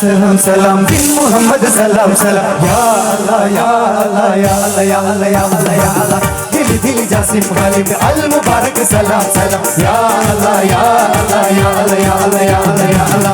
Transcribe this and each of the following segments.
سلام سلام بن محمد سلام سلام يا الله يا الله يا الله يا الله يا الله يا الله دل دل جاسم المبارك سلام سلام يا الله يا الله يا الله يا الله يا الله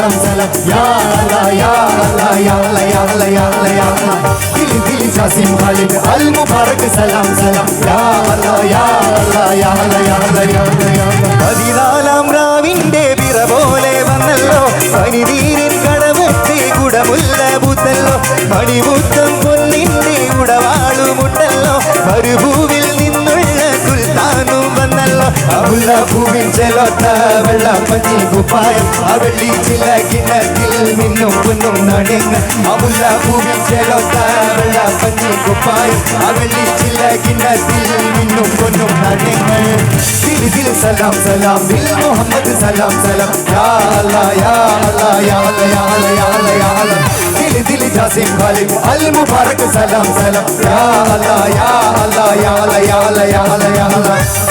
സലാം സലാം യാ അല്ലാ യാ അല്ലാ യാ അല്ലാ യാ അല്ലാ യാ അല്ലാ യാ അല്ലാ ദിലി ദിലി ജാസിം ഖാലിദ് അൽ മുബാറക് സലാം സലാം യാ അല്ലാ യാ അല്ലാ യാ അല്ലാ യാ അല്ലാ യാ അല്ലാ യാ അല്ലാ പതിനാലാം രാവിന്റെ പിറ പോലെ വന്നല്ലോ. പനിനീരിൻ കടവെട്ടി കുടമുല്ല പൂത്തല്ലോ മണിമുത്തം சாப்பிட வெள்ளம் பஞ்சி குப்பாயம் அவள்ளி சில கிணத்தில் மின்னும் புண்ணும் நடுங்க அவுள்ள பூவி செலோத்த வெள்ளம் பஞ்சி குப்பாயம் அவள்ளி சில கிணத்தில் மின்னும் பொண்ணும் நடுங்கள் திரு திரு சலாம் சலாம் தில் முகமது சலாம் சலாம் யா அல்லா யா அல்லா யா அல்லா அல் முபாரக் சலாம் சலாம் யா அல்லா யா அல்லா யா அல்லா யா அல்லா யா அல்லா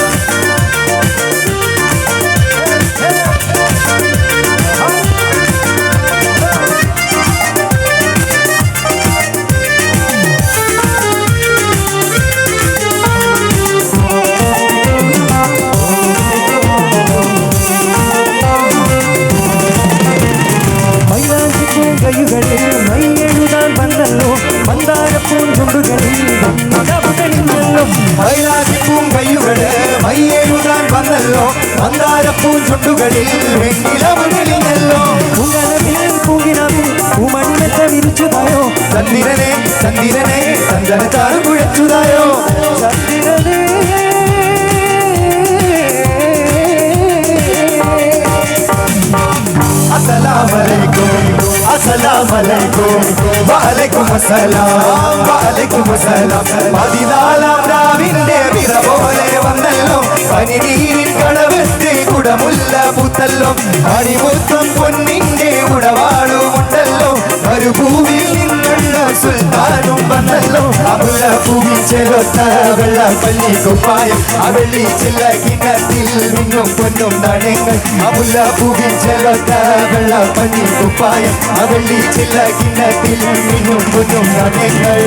വന്നതവതണിഞ്ഞല്ലോ മൈലാതിപ്പൂം കയ്യുകൾ മയ്യെഴുതാൻ വന്നല്ലോ. മന്ദാരപ്പൂ ചുണ്ടുകളിൽ വെണ്ണിലമുകളിലല്ലോ പൂങ്കനവിൽ പൂങ്കിനാവിൽ പൂമണിമെത്ത വിരിച്ചുതായോ. ചന്ദ്രനെ ചന്ദ്രനെ ചന്ദനത്താറ് കുഴച്ചുതായോ. ചന്ദ്രനേ. അസലാമലൈക്കും അസലാമലൈക്കും വഅലൈക്കും അസ്സലാം. വഅലൈക്കും അസ്സലാം പതിനാലാം രാവിന്റെ വിറ പോലെ വന്നല്ലോ പനിനീരിൻ കടവെട്ടി കുടമുല്ല പൂത്തല്ലോ അടിമുത്തം പൊന്നിന്റെ ഉടവാളുമുണ്ടല്ലോ പൂവി ചെലൊത്ത വെള്ള പള്ളി കുപ്പായം അവള്ളി ചില്ല കിണറ്റിൽ മിന്നും പൊന്നും നടങ്ങൾ അമുല പൂവി ചെലൊത്ത വെള്ള പള്ളി കുപ്പായം അവള്ളി ചില്ല കിണറ്റിൽ മിന്നും പൊന്നും നടങ്ങൾ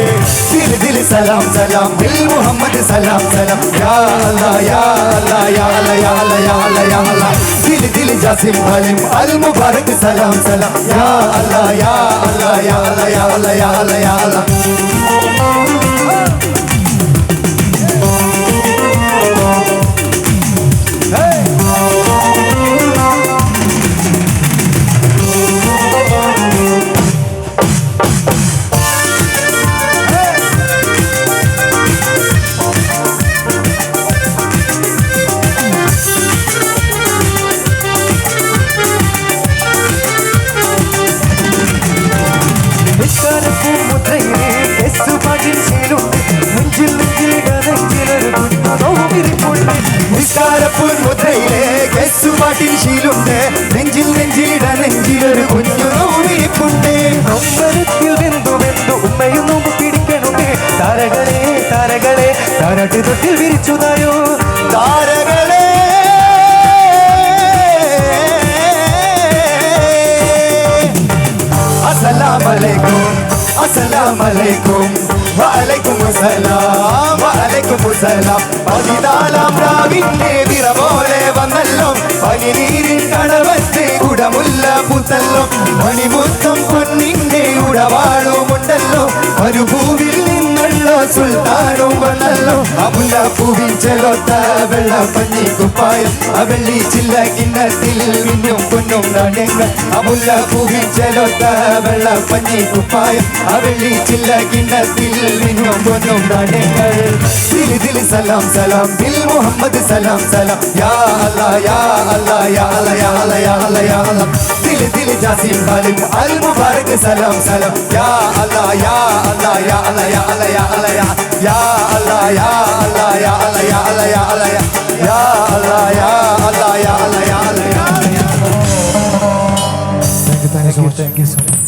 ദിൽ ദിൽ സലാം സലാം ദിൽ മുഹമ്മദ് സലാം സലാം യാ അല്ലാ യാ അല്ലാ യാ അല്ലാ യാ അല്ലാ യാ അല്ലാ യാ അല്ലാ ദിൽ ദിൽ ജാസിം ഖാലിം അൽ മുബാറക് സലാം സലാം യാ അല്ലാ യാ അല്ലാ യാ അല്ലാ യാ അല്ലാ യാ അല്ലാ യാ അല്ലാ കെസ്സുപാട്ടിൻ ശീലുണ്ട് നെഞ്ചിൽ നെഞ്ചിലിട നെഞ്ചിലൊരു കുഞ്ഞു നോവിരിപ്പുണ്ട് നൊമ്പരത്തിൽ വെന്തു വെന്തു ഉമ്മയും താരകളെ താരകളെ തൊട്ടിൽ വിരിച്ചുതായോ താരകളെ അസലാമലൈക്കും അസലാമലൈക്കും വഅലൈക്കും അസ്സലാം വഅലൈക്കും അസ്സലാം പതിനാലാം രാവിന്റെ വിറ പോലെ വന്നല്ലോ. പനിനീരിൻ കടവത്തെ കുടമുല്ല പുത്തല്ലോ. മണിമുത്തം പൊന്നിന്റെ ഉടവാളുമുണ്ടല്ലോ. മരുഭൂവിൽ നിന്നുള്ള സുൽത്താനും വന്നല്ലോ. അമുല്ല പൂവിൻ ചെലൊത്ത വെള്ള പഞ്ഞി കുപ്പായം അവള്ളി ചില്ല കിണ്ണത്തിൽ മിന്നും പൊന്നും നാണ്യങ്ങൾ അമുല്ല പൂവിൻ ചെലൊത്ത വെള്ള പഞ്ഞി കുപ്പായം അവള്ളി ചില്ല കിണ്ണത്തിൽ മിന്നും പൊന്നും നാണ്യങ്ങൾ ദിൽ ദിൽ സലാം സലാം ദിൽ മുഹമ്മദ് സലാം സലാം യാ അല്ലാ യാ അല്ലാ യാ അല്ലാ യാ അല്ലാ യാ അല്ലാ യാ അല്ലാ ദിൽ ദിൽ ജാസിം ഖാലിദ് അൽ മുബാറക് സലാം സലാം യാ അല്ലാ യാ അല്ലാ യാ അല്ലാ യാ അല്ലാ യാ അല്ലാ യാ യാ അല്ലാ യാ അല്ലാ യാ അല്ലാ യാ thank you thank you sir